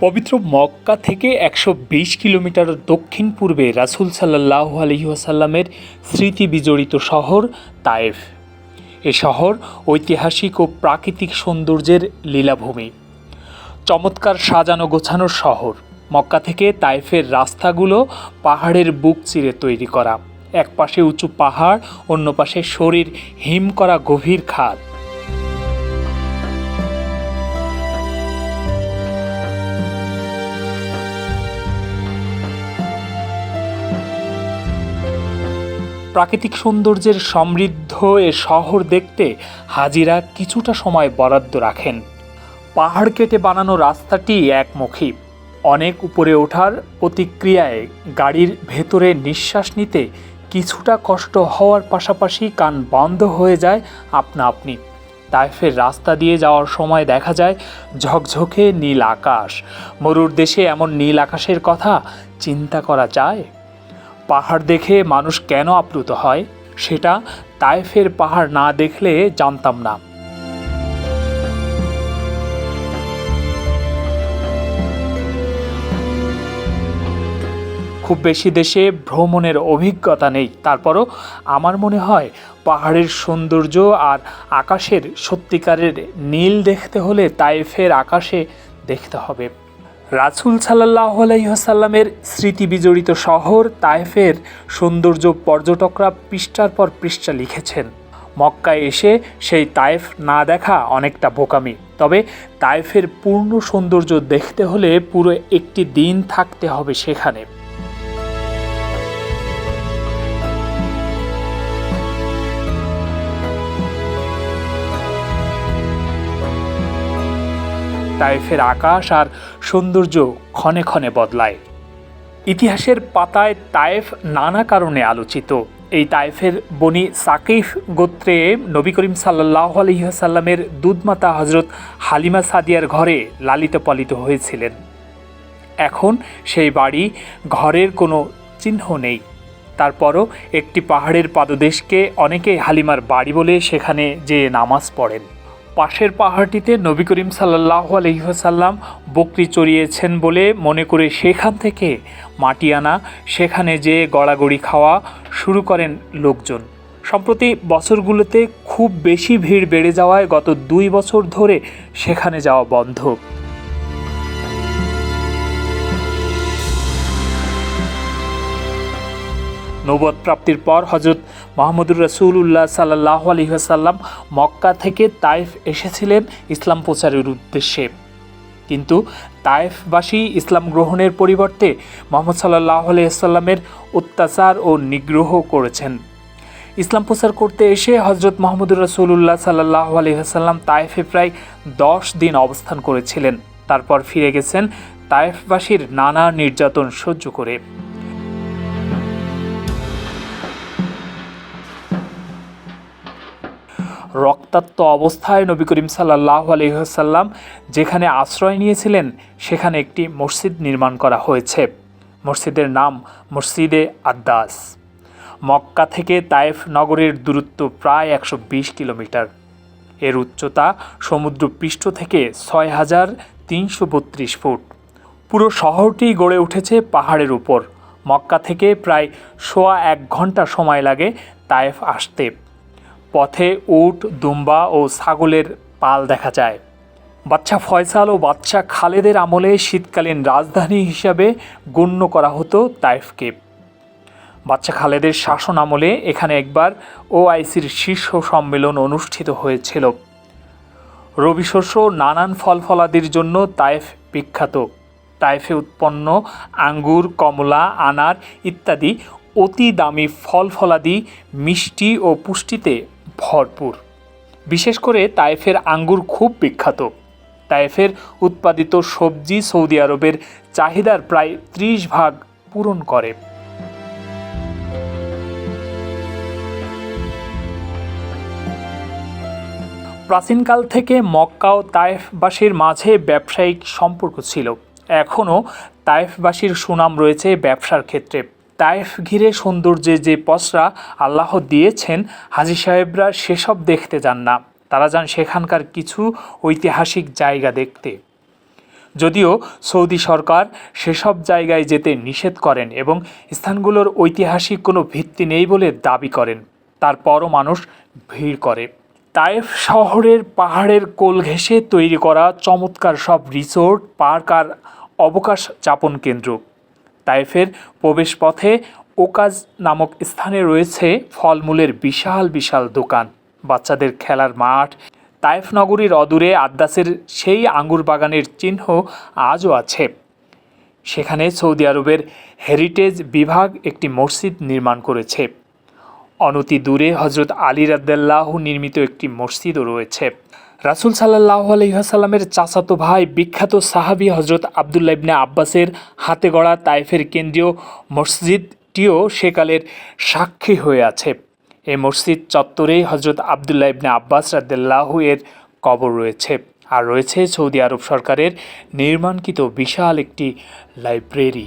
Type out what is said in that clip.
পবিত্র মক্কা থেকে একশো বিশ কিলোমিটার দক্ষিণ পূর্বে রাসুল সাল্লাহ আলহিহাসাল্লামের স্মৃতি বিজড়িত শহর তায়েফ। এ শহর ঐতিহাসিক ও প্রাকৃতিক সৌন্দর্যের লীলাভূমি। চমৎকার সাজানো গোছানোর শহর। মক্কা থেকে তাইফের রাস্তাগুলো পাহাড়ের বুক চিরে তৈরি করা। এক পাশে উঁচু পাহাড় অন্য পাশে শরীর হিম করা গভীর খাদ। প্রাকৃতিক সৌন্দর্যের সমৃদ্ধ এ শহর দেখতে হাজিরা কিছুটা সময় বরাদ্দ রাখেন। পাহাড় কেটে বানানো রাস্তাটি একমুখী। অনেক উপরে ওঠার প্রতিক্রিয়ায় গাড়ির ভেতরে নিঃশ্বাস নিতে কিছুটা কষ্ট হওয়ার পাশাপাশি কান বন্ধ হয়ে যায় আপনা আপনি। তাইফের রাস্তা দিয়ে যাওয়ার সময় দেখা যায় ঝকঝকে নীল আকাশ। মরুর দেশে এমন নীল আকাশের কথা চিন্তা করা যায়? পাহাড় দেখে মানুষ কেন আপ্লুত হয়, সেটা তায়েফের পাহাড় না দেখলে জানতাম না। খুব বেশি দেশে ভ্রমণের অভিজ্ঞতা নেই। তারপরও আমার মনে হয়, পাহাড়ের সৌন্দর্য আর আকাশের সত্যিকারের নীল দেখতে হলে তাইফের আকাশে দেখতে হবে। রাসুল সাল্লাহ আলাইসাল্লামের স্মৃতি বিজড়িত শহর তায়েফের সৌন্দর্য পর্যটকরা পৃষ্ঠার পর পৃষ্ঠা লিখেছেন। মক্কায় এসে সেই তায়েফ না দেখা অনেকটা বোকামি। তবে তায়েফের পূর্ণ সৌন্দর্য দেখতে হলে পুরো একটি দিন থাকতে হবে সেখানে। তাইফের আকাশ আর সৌন্দর্য ক্ষণে ক্ষণে বদলায়। ইতিহাসের পাতায় তায়েফ নানা কারণে আলোচিত। এই তায়েফের বনি সাকিফ গোত্রে নবী করিম সাল্লাহ আলহিহাসাল্লামের দুধমাতা হজরত হালিমা সাদিয়ার ঘরে লালিত পালিত হয়েছিলেন। এখন সেই বাড়ি ঘরের কোনো চিহ্ন নেই। তারপরও একটি পাহাড়ের পাদদেশকে অনেকে হালিমার বাড়ি বলে সেখানে যে নামাজ পড়েন। পাশের পাহাড়টিতে নবী করিম সাল্লাহ আলহিহাসাল্লাম বকরি চড়িয়েছেন বলে মনে করে সেখান থেকে মাটি আনা, সেখানে যে গড়াগড়ি খাওয়া শুরু করেন লোকজন। সম্প্রতি বছরগুলোতে খুব বেশি ভিড় বেড়ে যাওয়ায় গত দুই বছর ধরে সেখানে যাওয়া বন্ধ। নবদ প্রাপ্তির পর হজরত মোহাম্মদুর রসুল্লাহ সাল্লাহ আলহিহাসাল্লাম মক্কা থেকে তাইফ এসেছিলেন ইসলাম প্রচারের উদ্দেশ্যে। কিন্তু তায়েফবাসী ইসলাম গ্রহণের পরিবর্তে মোহাম্মদ সাল্লাহ আলহিহাল্লামের অত্যাচার ও নিগ্রহ করেছেন। ইসলাম প্রচার করতে এসে হজরত মোহাম্মদুর রসুল্লাহ সাল্লাহ আলহিহাসাল্লাম তায়েফে প্রায় দশ দিন অবস্থান করেছিলেন। তারপর ফিরে গেছেন তায়েফবাসীর নানা নির্যাতন সহ্য করে। রক্তাক্ত অবস্থায় নবী করিম সাল্লাহ আলহিহাসাল্লাম যেখানে আশ্রয় নিয়েছিলেন, সেখানে একটি মসজিদ নির্মাণ করা হয়েছে। মসজিদের নাম মসজিদে আদ্দাস। মক্কা থেকে তায়েফ নগরের দূরত্ব প্রায় একশো বিশ কিলোমিটার। এর উচ্চতা সমুদ্র পৃষ্ঠ থেকে ছয় হাজার তিনশো বত্রিশ ফুট। পুরো শহরটি গড়ে উঠেছে পাহাড়ের উপর। মক্কা থেকে প্রায় সোয়া এক ঘণ্টা সময় লাগে তায়েফ আসতে। পথে উট, দুম্বা ও ছাগলের পাল দেখা যায়। বাচ্চা ফয়সাল ও বাচ্চা খালেদের আমলে শীতকালীন রাজধানী হিসাবে গণ্য করা হতো তাইফকে। বাচ্চা খালেদের শাসন আমলে এখানে একবার ওআইসির শীর্ষ সম্মেলন অনুষ্ঠিত হয়েছিল। রবি শস্য নানান ফল ফলাদির জন্য তাইফ বিখ্যাত। তাইফে উৎপন্ন আঙ্গুর, কমলা, আনার ইত্যাদি অতি দামি ফল ফলাদি মিষ্টি ও পুষ্টিতে ভরপুর। বিশেষ করে তায়েফের আঙ্গুর খুব বিখ্যাত। তায়েফের উৎপাদিত সবজি সৌদি আরবের চাহিদার প্রায় ত্রিশ ভাগ পূরণ করে। প্রাচীনকাল থেকে মক্কা ও তায়েফবাসীর মাঝে ব্যবসায়িক সম্পর্ক ছিল। এখনও তায়েফবাসীর সুনাম রয়েছে ব্যবসার ক্ষেত্রে। তায়েফ ঘিরে সৌন্দর্যে যে পসরা আল্লাহ দিয়েছেন, হাজি সাহেবরা সেসব দেখতে যান না। তারা যান সেখানকার কিছু ঐতিহাসিক জায়গা দেখতে। যদিও সৌদি সরকার সেসব জায়গায় যেতে নিষেধ করেন এবং স্থানগুলোর ঐতিহাসিক কোনো ভিত্তি নেই বলে দাবি করেন। তারপরও মানুষ ভিড় করে। তায়েফ শহরের পাহাড়ের কোল ঘেঁষে তৈরি করা চমৎকার সব রিসোর্ট, পার্ক আর অবকাশ যাপন কেন্দ্র। তাইফের প্রবেশপথে ওকাজ নামক স্থানে রয়েছে ফলমূলের বিশাল বিশাল দোকান। বাচ্চাদের খেলার মাঠ, তাইফ নগরীর অদূরে আদ্দাসের সেই আঙ্গুর বাগানের চিহ্ন আজও আছে। সেখানে সৌদি আরবের হেরিটেজ বিভাগ একটি মসজিদ নির্মাণ করেছে। অনতি দূরে হজরত আলী রাদ্দাল্লাহ নির্মিত একটি মসজিদও রয়েছে। রাসুল সাল্লাহ আলহিহাসাল্লামের চাচাতো ভাই বিখ্যাত সাহাবি হজরত আবদুল্লা ইবনে আব্বাসের হাতে গড়া তাইফের কেন্দ্রীয় মসজিদটিও সেকালের সাক্ষী হয়ে আছে। এই মসজিদ চত্বরেই হজরত আবদুল্লা ইবনে আব্বাস রাদ্দাল্লাহ এর কবর রয়েছে আর রয়েছে সৌদি আরব সরকারের নির্মাণকৃত বিশাল একটি লাইব্রেরি।